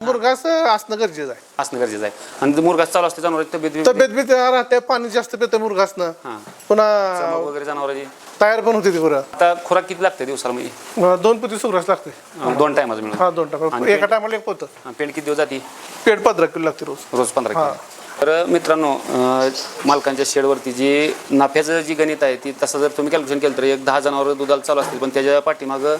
मुरघास असणं गरजेचं आहे. असणं गरजेचं आहे. आणि ते मुरघास चालू असते जनावर तब्येत बिब्येत- तब्येत राहते पाणी जास्त पितं मुरघासनं हां. पुन्हा चमक वगैरे जनावरांची. तयार पण होते ती आता खुराक किती लागते दिवसाला म्हणजे? अं, दोन पोती सुग्रास लागते अं, दोन टायमाचं मिळून. हा दोन टाका आणि एका टायमाला एक पोतं. पेंड किती दिवस जाते? पेट पंधरा किलो लागते रोज. रोज पंधरा. किलो. तर मित्रांनो अं, मालकांच्या शेडवरती जी नफ्याचं जी गणित आहे ती तसं जर तुम्ही कॅल्क्युलेशन केलं तर एक दहा जनावर दुधाला चालू असतील पण त्याच्या पाठीमागं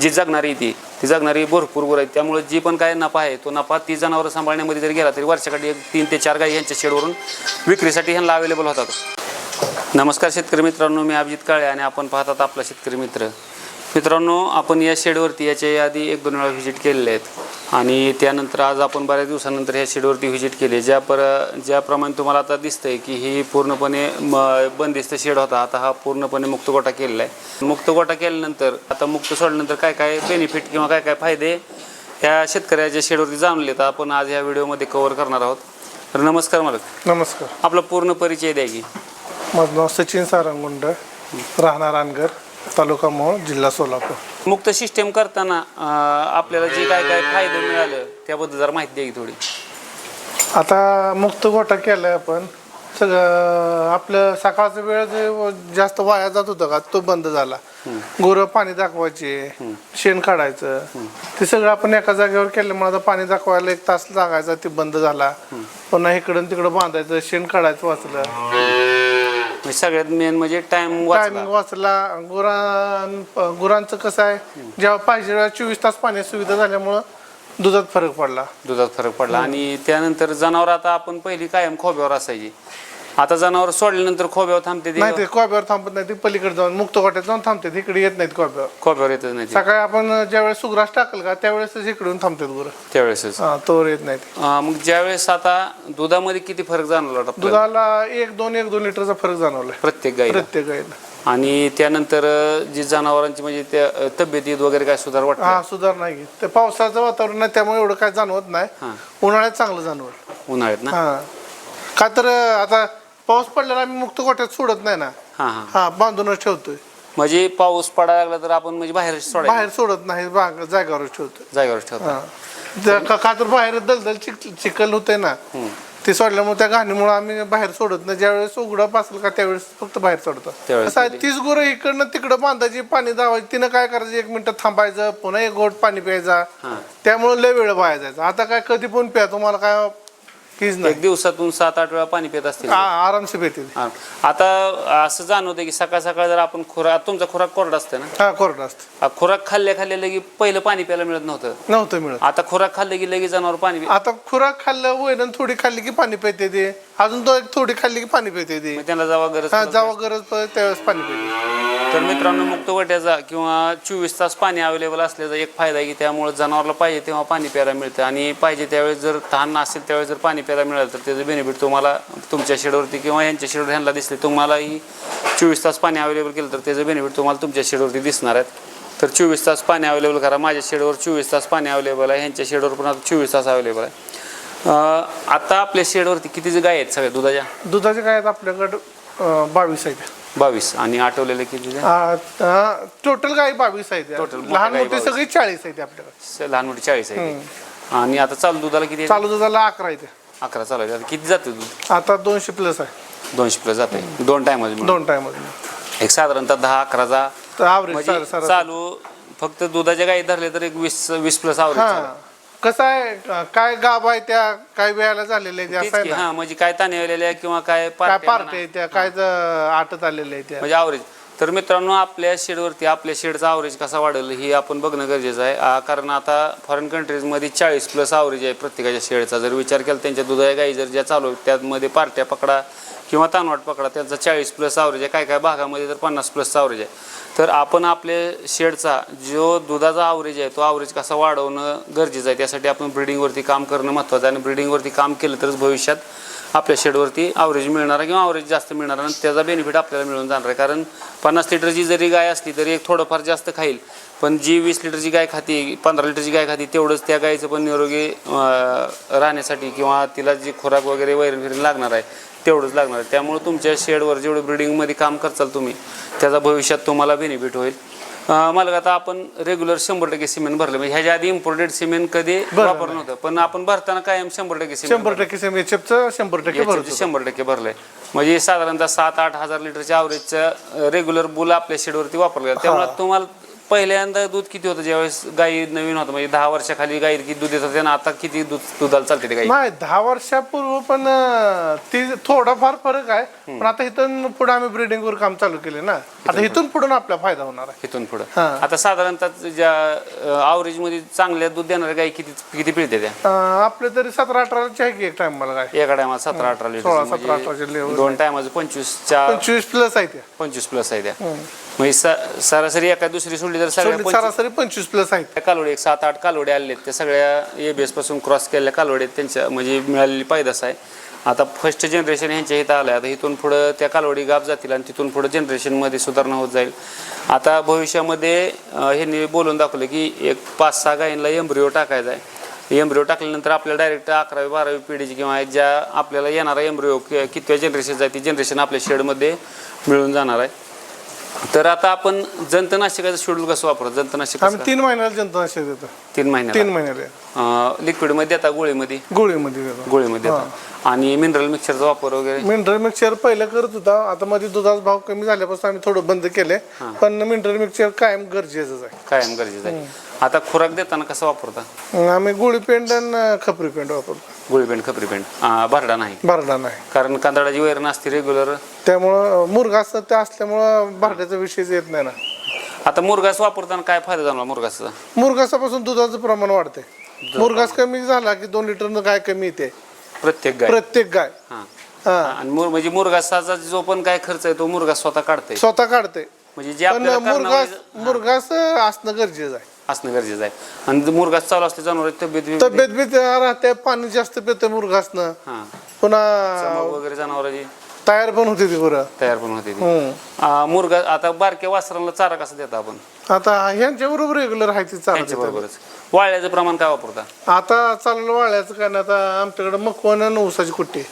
जी जगणारी ती ती जगणारी भरपूर गुरं आहेत. त्यामुळे जी पण काय नफा आहे तो नफा ती जनावरं सांभाळण्यामध्ये जरी गेला तरी वर्षाकाठी एक तीन ते चार गाई यांच्या शेडवरून विक्रीसाठी ह्यांना अवेलेबल होतात. नमस्कार शेतकरी मित्रांनो मी अभिजित काळे आणि आपण पाहतात आपला शेतकरी मित्र. मित्रांनो आपण या शेडवरती याच्या आधी एक दोन वेळा व्हिजिट केलेले आहेत. आणि त्यानंतर आज आपण बऱ्याच दिवसानंतर ह्या शेडवरती व्हिजिट केली. ज्या पर ज्याप्रमाणे तुम्हाला आता दिसतंय की ही पूर्णपणे म बंदिस्त शेड होता. आता हा पूर्णपणे मुक्त गोटा केलेला आहे. मुक्त गोटा केल्यानंतर आता मुक्त सोडल्यानंतर काय काय बेनिफिट किंवा काय काय फायदे ह्या शेतकऱ्याच्या शेडवरती जाणले तर आपण आज ह्या व्हिडिओमध्ये कव्हर करणार आहोत. तर नमस्कार मालक. नमस्कार. आपला पूर्ण परिचय द्या की. माझं नाव सचिन सारंगुंड राहणार अनगर तालुका मोहोळ जिल्हा सोलापूर. मुक्त सिस्टेम करताना अं, आपल्याला जे काय काय फायदे मिळालं त्याबद्दल जरा माहिती द्या की थोडी. आता मुक्त गोठा केलाय आपण. सगळं आपलं सकाळचा वेळ जे व- जास्त वाया जात होता का तो बंद झाला. गुरं पाणी दाखवायचे शेण काढायचं. ते सगळं आपण एका जागेवर केल्यामुळे आता पाणी दाखवायला एक तास लागायचा ते बंद झाला. पुन्हा इकडं तिकडं बांधायचं शेण काढायचं वाचलं. म्हणजे सगळ्यात मेन म्हणजे टाइम टायमिंग वाचला. गुरां गुरांचं कसं आहे जेव्हा पाहिजे तेव्हा चोवीस तास पाण्याची सुविधा झाल्यामुळं दुधात फरक पडला. दुधात फरक पडला. आणि त्यानंतर जनावर आता आपण पहिली कायम खोब्यावर असायची. आता जनावर सोडल्यानंतर खोब्यावर थांबते नाही ते कोब्यावर थांबत नाही ते पलीकडे जाऊन मुक्त गोट्यात जाऊन थांबतात इकडे येत नाहीत कोब्यावर खोब्यावर येतच नाही ते. सकाळी आपण ज्यावेळेस सुग्रास टाकल का त्यावेळेस इकडून थांबतात गुरं. त्यावेळेसच. हा तोवर येत नाहीत. अं, मग ज्यावेळेस आता दुधामध्ये किती फरक जाणवला होता आपल्याला? दुधाला एक दोन एक दोन लिटरचा फरक जाणवलाय. प्रत्येक गाईला. प्रत्येक गाईला. आणि त्यानंतर अं, जी जनावरांची म्हणजे त्या अं, तब्येतीत वगैरे काय सुधार वाटत हा सुधार नाही ते पावसाचं वातावरण आहे त्यामुळे एवढं काय जाणवत नाही. हा. उन्हाळ्यात चांगलं जाणवलं. उन्हाळ्यात ना? हा. का तर आता पाऊस पडल्याला आम्ही मुक्त गोट्यात सोडत नाही ना. हा हा. हा बांधूनच ठेवतोय. म्हणजे पाऊस पडायला लागला तर आपण म्हणजे बाहेर सोडायचं. बाहेर सोडत नाही बाग जागेवरच ठेवतोय. जागेवर ठेवतो हा. त्या- का का तर बाहेर दलदल चिक चिखल होते ना. ते सोडल्यामुळे त्या घाणीमुळे आम्ही बाहेर सोडत नाही. ज्यावेळेस उघडं असेल का त्यावेळेस फक्त बाहेर सोडतो. त्यावेळेस कसं आहे तीस गुरं इकडनं तिकडं बांधायची पाणी दावायची तिनं काय करायचं एक मिनिट थांबायचं पुन्हा एक गोट पाणी प्यायचा. त्यामुळे लय वेळ वाया जायचा. आता काय कधी पण प्या तुम्हाला काय कीच नाही. एक दिवसातून सात आठ वेळा पाणी पित असतील. आ- आरामसे पिते हा. आता असं जाणवतं की सकाळ सकाळ जर आपण खुराक तुमचा खुराक कोरडा असते ना? हा कोरडं असतं. खुराक खाल्ल्या खाल्ल्या लगे पहिलं पाणी प्यायला मिळत नव्हतं. नव्हतं मिळत. आता खुराक खाल्लं की लगेच जनावर पाणी पि- आता खुराक खाल्लं वैरण थोडी खाल्ली की पाणी पिते ते. अजून तो एक थोडी खाल्ली की पाणी पिते ते. मग त्यांना जावा गरज हा पडत जेव्हा गरज पडेल त्यावेळेस पाणी पिते. तर मित्रांनो मुक्त वाट्याचा किंवा चोवीस तास पाणी अवेलेबल असल्याचा एक फायदा आहे की त्यामुळे जनावरला पाहिजे तेव्हा पाणी प्यायला मिळतं. आणि पाहिजे त्यावेळेस जर तहान असेल त्यावेळेस जर पाणी प्यायला मिळालं तर त्याचं बेनिफिट तुम्हाला तुमच्या शेडवरती किंवा यांच्या शेडवर ह्यांना दिसले तुम्हालाही चोवीस तास पाणी अवेलेबल केलं तर त्याचं बेनिफिट तुम्हाला तुमच्या शेडवरती दिसणार आहेत. तर चोवीस तास पाणी अवेलेबल करा. माझ्या शेडवर चोवीस तास पाणी अवेलेबल आहे ह्यांच्या शेडवर पण आता चोवीस तास अवेलेबल आहे. आता आपल्या शेडवरती कितीच गाय आहेत सगळ्या दुधाच्या? दुधाच्या गाय आहेत आपल्याकडं बावीस आहेत. बावीस. आणि आठवलेले किती? टोटल गाई बावीस आहेत Total मोठ्या लहान गाई मोठी 22. सगळी चाळीस आहेत आपल्याकडे. स- लहान मोठी चाळीस आहे. आणि आता चालू दुधाला किती आहे? चालू दुधाला अकरा आहेत. अकरा चालू आहे आता किती जाते दूध? आता दोनशे प्लस आहे. दोनशे प्लस जाते दोन टाइम दोन टाइम एक साधारणतः दहा अकराचा तर म्हणजे चालू फक्त दुधाच्या गाई धरले तर एक वीस वीस प्लस हा. आवरेज कसं आहे? काय गाभ आहे त्या? काय वेळाला आहेत असं आहे ना हा म्हणजे काय ताणेवलेल्या किंवा काय काय पार्ट्या पार्ट म्हणा. आहे त्या काय ज- आटत आलेल्या आहेत त्या? म्हणजे आवरेज तर मित्रांनो आपल्या शेडवरती आपल्या शेडचा आवरेज कसा वाढेल हे आपण बघणं गरजेचं आहे. कारण आता फॉरेन कंट्रीजमध्ये चाळीस प्लस आवरेज आहे प्रत्येकाच्या शेडचा. जर विचार केला त्यांच्या दुधाच्या गाई जर ज्या चालू आहेत, त्यामध्ये पार्ट्या पकडा किंवा तानवाट पकडा त्यांचा चाळीस प्लस आवरेज आहे. काय काय भागामध्ये तर पन्नास प्लस आवरेज आहे. तर आपण आपल्या शेडचा जो दुधाचा आवरेज आहे तो आवरेज कसा वाढवणं गरजेचं आहे त्यासाठी आपण ब्रिडिंगवरती काम करणं महत्त्वाचं आहे. आणि ब्रिडिंगवरती काम केलं तरच भविष्यात आपल्या शेडवरती आवरेज मिळणार किंवा आवरेज जास्त मिळणार आणि त्याचा बेनिफिट आपल्याला मिळून जाणार आहे. कारण पन्नास लिटरची जरी गाय असली तरी एक थोडंफार जास्त खाईल. पण जी वीस लिटरची गाय खाती पंधरा लिटरची गाय खाती तेवढंच त्या गायीचं पण निरोगी राहण्यासाठी किंवा तिला जी खुराक वगैरे वैरण फिरण लागणार आहे तेवढंच लागणार आहे. त्यामुळे तुमच्या शेडवर जेवढं ब्रिडिंगमध्ये काम करचाल तुम्ही त्याचा भविष्यात तुम्हाला बेनिफिट होईल. मला आता आपण रेग्युलर शंभर टक्के सिमेंट भरलं. म्हणजे ह्याच्या आधी इम्पोर्टेड सिमेंट कधी वापरलं नव्हतं. पण आपण भरताना कायम शंभर टक्के सिमेंट शंभर टक्के शंभर टक्के शंभर टक्के भरलंय. म्हणजे साधारणतः सात आठ हजार लिटरच्या ॲव्हरेजचं रेग्युलर बुल आपल्या शेडवरती वापरलं त्यामुळे तुम्हाला पहिल्यांदा दूध किती होतं? ज्यावेळेस गाई नवीन होतं म्हणजे दहा वर्षाखाली गाई किती दूध येत होते ना आता किती दूध दुधाला चालते ते गाई? नाही दहा वर्षापूर्वी पण अं, ती थोडाफार फरक आहे. पण आता इथून पुढे आम्ही ब्रिडिंग वर काम चालू केले ना. आता इथून पुढे. आपला फायदा होणार आहे. इथून पुढं. हा. आता साधारणतः ज्या ॲव्हरेजमध्ये चांगल्या दूध देणाऱ्या गाई किती किती पिळते त्या? अं, आपले तरी सतरा अठराचे आहे की एक टाइम मला काय एका टायमाला सतरा अठरा सोळा, लिटर सतरा, अठराचे level. दोन टायमाचं पंचवीसच्या पंचवीस प्लस आहे त्या. पंचवीस प्लस आहे त्या. म्हणजे स- सरासरी एका दुसरी सोडली तर सगळ्या सरासरी पंचवीस प्लस आहेत. त्या कालवडी एक सात आठ कालवडी आलेले आहेत. त्या सगळ्या एबीएसपासून क्रॉस केलेल्या कालवडी आहेत. त्यांच्या म्हणजे मिळालेली पायदास आहे. आता फर्स्ट जनरेशन ह्यांच्या इथं आलं आता इथून पुढं त्या कालवडी गाप जातील आणि तिथून पुढं जनरेशनमध्ये सुधारणा होत जाईल. आता भविष्यामध्ये ह्यांनी बोलून दाखवलं की एक पाच सहा गायींना एम्ब्रिओ टाकायचा आहे. एम्ब्रिओ टाकल्यानंतर आपल्याला डायरेक्ट अकरावी बारावी पिढीची किंवा ज्या आपल्याला येणारा एम्ब्रिओ कितव्या जनरेशनचा आहे ती जनरेशन आपल्या शेडमध्ये मिळून जाणार आहे. तर आता आपण जंतनाशकाचं शेड्यूल कसं वापरतो जंतनाशक आम्ही तीन महिन्याला जंतनाशक देतो. तीन महिन्याला? तीन महिन्याला. लिक्विडमध्ये देता गोळीमध्ये? गोळीमध्ये देतो. गोळीमध्ये देता आणि मिनरल मिक्सरचा वापर वगैरे? मिनरल मिक्सर पहिलं करत होता. आता मध्ये दुधाचा भाव कमी झाल्यापासून आम्ही थोडं बंद केले पण मिनरल मिक्सर कायम गरजेचंच आहे. कायम गरजेचं आहे. आता खुराक देताना कसा वापरता? आम्ही गोळी पेंड आणि खपरी पेंड वापरतो. गोळी पेंट खपरी पेंट भरडा नाही? भरडा नाही. कारण कांदळाची वैरण असते रेग्युलर त्यामुळं मुरघास ते असल्यामुळं भरड्याचा विषयच येत नाही ना. आता मुरगास वापरताना काय फायदा जाणला मुरगासचा? मुरघासापासून दुधाचं प्रमाण वाढते मुरघास कमी झाला की दोन लिटरनं गाय कमी येते. प्रत्येक गाय. प्रत्येक गाय. हा. हा. आणि मुर म्हणजे मुरगासाचा जो पण काय खर्च आहे तो मुरगास स्वतः काढते स्वतः काढते म्हणजे जे पण आपल्याला मुरघास करणावं- मुरघास असणं गरजेचं आहे. असणं गरजेचं आहे. आणि मुरगास चालू असते जनावर तब्येत तब्येत बीत राहते पाणी जास्त पिते मुरघासनं हा. पुन्हा वगैरे जनावरांची. तयार पण होते ती बरं तयार पण होते ती. हम्म. आ, मुरगा आता बारक्या वासरांना चारा कसा देता आपण? आता ह्यांच्या बरोबर रेग्युलर आहे ती त्यांच्या चालत बरोबरच. वाळल्याचं प्रमाण काय वापरता? आता चाललं वाळ्याचं नाही आता आमच्याकडे मकवान आणि ऊसाची कुट्टी.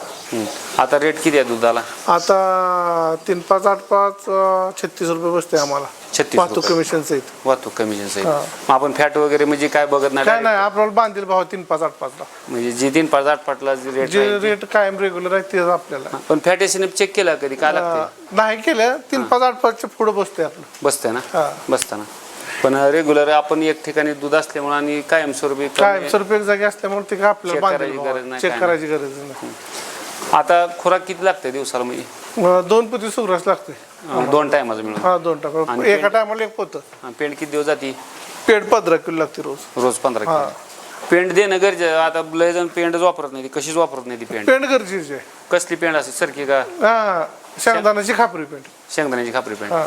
आता रेट किती आहे दुधाला? आता तीन पाच आठ पाच अं, छत्तीस रुपये बसते आम्हाला. छत्तीस वाहतूक रुपये. कमिशन सहित. वाहतूक कमिशन सहित. हा. मग आपण फॅट वगैरे म्हणजे काय बघत नाही काय? नाही आपल्याला बांधील भाव तीन पाच आठ पाचला. म्हणजे जी तीन पाच आठ पाटला रेट जे रेट कायम रेग्युलर आहे तेच आपल्याला. पण फॅट एसिन चेक केला कधी? काय लागते? अं, नाही केलं तीन पाच आठ पाचच्या पुढे बसते आपलं. बसते ना? हा. बसताना. पण रेग्युलर आपण एक ठिकाणी दूध असल्यामुळे आणि कायमस्वरूपी कमी- कायम स्वरूपी एक जागी असल्यामुळे ते काय आपल्याला Check करायची गरज नाही, चेक काय करायची गरज नाही. आता खुराक किती लागते दिवसाला म्हणजे? अं, दोन पोती सुग्रास लागते अं, दोन टायमाचं मिळून. हा दोन टाका आणि एका टायमाला एक पोत. पेंट किती दिवस जाती? पेड पंधरा किलो लागते रोज. रोज पंधरा. किलो. पेंट देणं गरजेचं आता लय जण पेंटच वापरत नाही. ती कशीच वापरत नाही ती पेंट पेंड गरजेची आहे. कसली पेंट असते? सरकी का? हा शेंगदाण्याची खापरी पेंड. शेंगदाण्याची खापरी पेंट हा.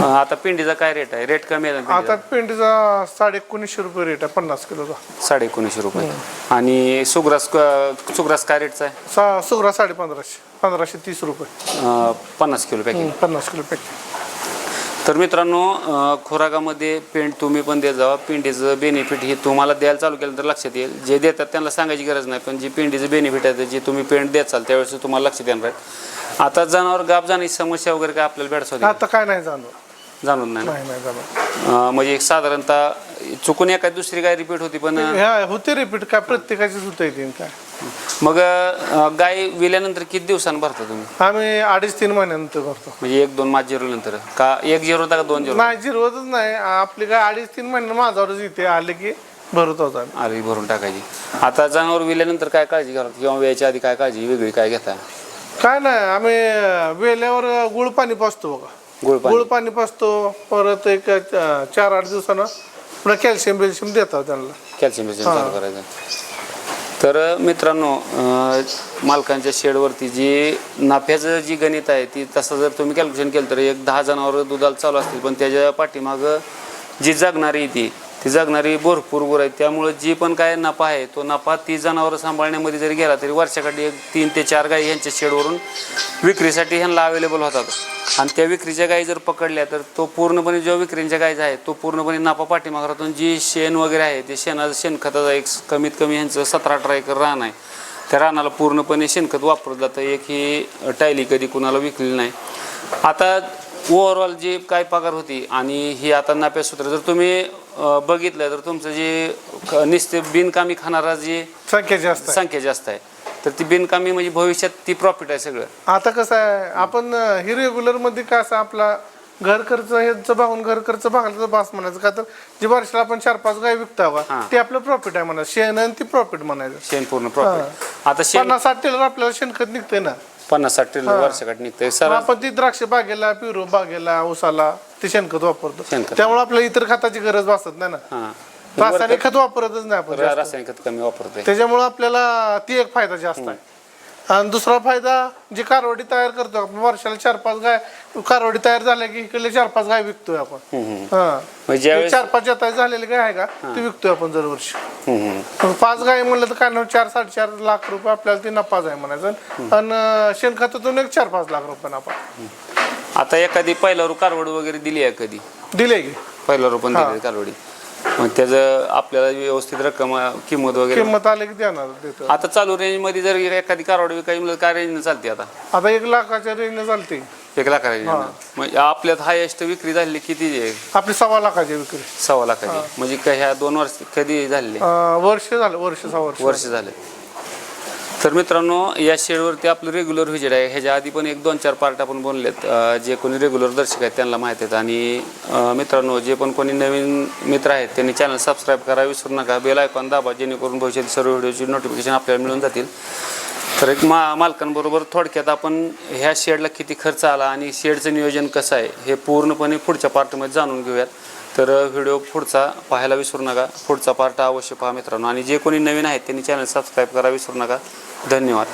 आता पेंडीचा काय रेट आहे? रेट कमी आहे ना आता पेंडीचा? पेंडीचा साडे एकोणीसशे रुपये रेट आहे पन्नास किलोचा साडे एकोणीसशे रुपये. आणि सुग्रास क- सुग्रास काय रेटचा आहे? सा सुग्रा साडे पंधराशे पंधराशे तीस रुपये. अं, पन्नास किलो पॅकेट हम्म, पन्नास किलो पॅकेट तर मित्रांनो अं, खुराकामध्ये पेंट तुम्ही पण देत जावा. पेंडीचं बेनिफिट हे तुम्हाला द्यायला चालू केलं तर लक्षात येईल. जे देतात त्यांना सांगायची गरज नाही पण जे पेंडीचं बेनिफिट आहे जे तुम्ही पेंट देत चाल त्यावेळेस तुम्हाला लक्षात येणार आहे. आता जनावर गाप जाण्याची समस्या वगैरे काय आपल्याला भेडसावली? आता काय नाही जाणवत जाणून नाही ना? नाही नाही जाणवत अं, म्हणजे एक साधारणतः चुकून एखादी दुसरी काय रिपीट होती पण ह्या होते रिपीट काय प्रत्येकाचीच होता येते काय. मग अं, गाय विल्यानंतर किती दिवसांनी भरता तुम्ही? आम्ही अडीच तीन महिन्यानंतर करतो म्हणजे एक दोन मास झिरो नंतर. का एक झिरो होता का दोन झिरो नाही जिरवतच नाही. आपली काय अडीच तीन महिने माझ्यावरच येते. आले की भरत होतो आम्ही आली भरून टाकायची. आता जनावर विल्यानंतर काय काळजी घ्यावी किंवा वेळेच्या आधी काय काळजी वेगळी काय घेता? काय नाही आम्ही वेल्यावर गुळ पाणी पाचतो बघा. गुळ पाणी पाचतो परत एक अं, चार आठ दिवसानं पुन्हा कॅल्शियम बिल्शियम देतात त्यांना. कॅल्शियम बिल्शियम चालू करायचं. तर मित्रांनो अं, मालकांच्या शेडवरती जी नफ्याचं जी गणित आहे ती तसं जर तुम्ही कॅल्क्युलेशन केलं तर एक दहा जनावर दुधाला चालू असतील पण त्याच्या पाठीमागं जी जगणारी ती ती जगणारी भरपूर गुरं आहेत. त्यामुळं जी पण काय नफा आहे तो नफा ती जनावरं सांभाळण्यामध्ये जरी गेला तरी वर्षाकाठी एक तीन ते चार गायी ह्यांच्या शेडवरून विक्रीसाठी ह्यांना अवेलेबल होतात. आणि त्या विक्रीच्या गायी जर पकडल्या तर तो पूर्णपणे जो विक्रीच्या गायीचा आहे तो पूर्णपणे नफा पाठीमागरातून जी शेण वगैरे आहे ते शेणाचं शेणखताचा एक कमीत कमी ह्यांचं सतरा अठरा एकर रान आहे. त्या रानाला पूर्णपणे शेणखत वापरलं जातं. एक ही टायली कधी कुणाला विकलेली नाही. आता ओव्हरऑल जी काय पगार होती आणि ही आता नाप्या सूत्र जर तुम्ही बघितलं तर तुमचं जे क- नुसते बिनकामी खाणारा जे संख्या जास्त संख्या जास्त आहे. तर ती बिनकामी म्हणजे भविष्यात ती प्रॉफिट आहे सगळं. आता कसं आहे आपण अं, ही रेग्युलरमध्ये काय असं आपला घर खर्च ह्याचं भागून घर खर्च भागला तर बास म्हणायचं का? तर जे वर्षाला आपण चार पाच गाय विकतो का हां. ते आपलं प्रॉफिट आहे म्हणा शेण आणि ती प्रॉफिट म्हणायचं. शेण पूर्ण प्रॉफिट आता शेण पन्नास साठ टेलर आपल्याला शेणखत निघते ना? पन्नास साठ ट्रिलर वर्षाकाठ निघतंय. मग सर आपण ती द्राक्ष बागेला पिरू बागेला ऊसाला ते शेणखत वापरतो. शेणखत. त्यामुळे आपल्याला इतर खताची गरज भासत नाही ना? हां. रासायनिक खत वापरतच नाही आपण जास्त. रासायनिक खत कमी वापरतोय. त्याच्यामुळे आपल्याला ती एक फायदा जास्त आहे. आणि दुसरा फायदा जी कारवडी तयार करतो आपण वर्षाला चार पाच गाय कारवडी तयार झाल्या की इकडले चार पाच गाय विकतोय आपण. हम्म, हम्म. हा. मग ज्यावेळेस चार पाच येता झालेली गाय आहे का ती विकतोय आपण दरवर्षी. हम्म, हम्म. मग पाच गाय म्हणलं तर काय नाही, चार साडेचार लाख रुपये आपल्याला ती नफाच आहे म्हणायचं. आणि शेणखतातून एक चार पाच लाख रुपये नफा. आता एखादी पहिल्यावर कारवड वगैरे दिली आहे कधी? दिले की? पहिल्यावर पण दिली कारवडी. मग त्याचं आपल्याला व्यवस्थित रक्कम किंमत वगैरे. किंमत आली की देणार देतो. आता चालू रेंजमध्ये जर एखादी कारवड विकायची म्हणलं काय रेंज चालते आता? आता एक लाखाच्या रेंजने चालते. एक लाख रेंज मग आपल्यात हायेस्ट विक्री झालेली किती आहे? आपली सव्वा लाखाची विक्री. सव्वा लाखाची. म्हणजे काय ह्या दोन वर्ष कधी झालेले? अं, वर्ष झालं वर्ष वर्ष. वर्ष झाले. तर मित्रांनो या शेडवरती आपलं रेग्युलर व्हिजिट आहे. ह्याच्या आधी पण एक दोन चार पार्ट आपण बोललेत. जे कोणी रेग्युलर दर्शक आहेत त्यांना माहीत आहेत. आणि मित्रांनो जे पण कोणी नवीन मित्र आहेत त्यांनी चॅनल सबस्क्राईब करा. विसरू नका. बेल आयकॉन दाबा जेणेकरून भविष्यात सर्व व्हिडिओची नोटिफिकेशन आपल्याला मिळून जातील. तर एक मा मालकांबरोबर थोडक्यात आपण ह्या शेडला किती खर्च आला आणि शेडचं नियोजन कसं आहे हे पूर्णपणे पुढच्या पार्टमध्ये जाणून घेऊयात. तर व्हिडिओ पुढचा पाहायला विसरू नका. पुढचा पार्ट अवश्य पहा मित्रांनो. आणि जे कोणी नवीन आहेत त्यांनी चॅनल सबस्क्राईब करा. विसरू नका. धन्यवाद.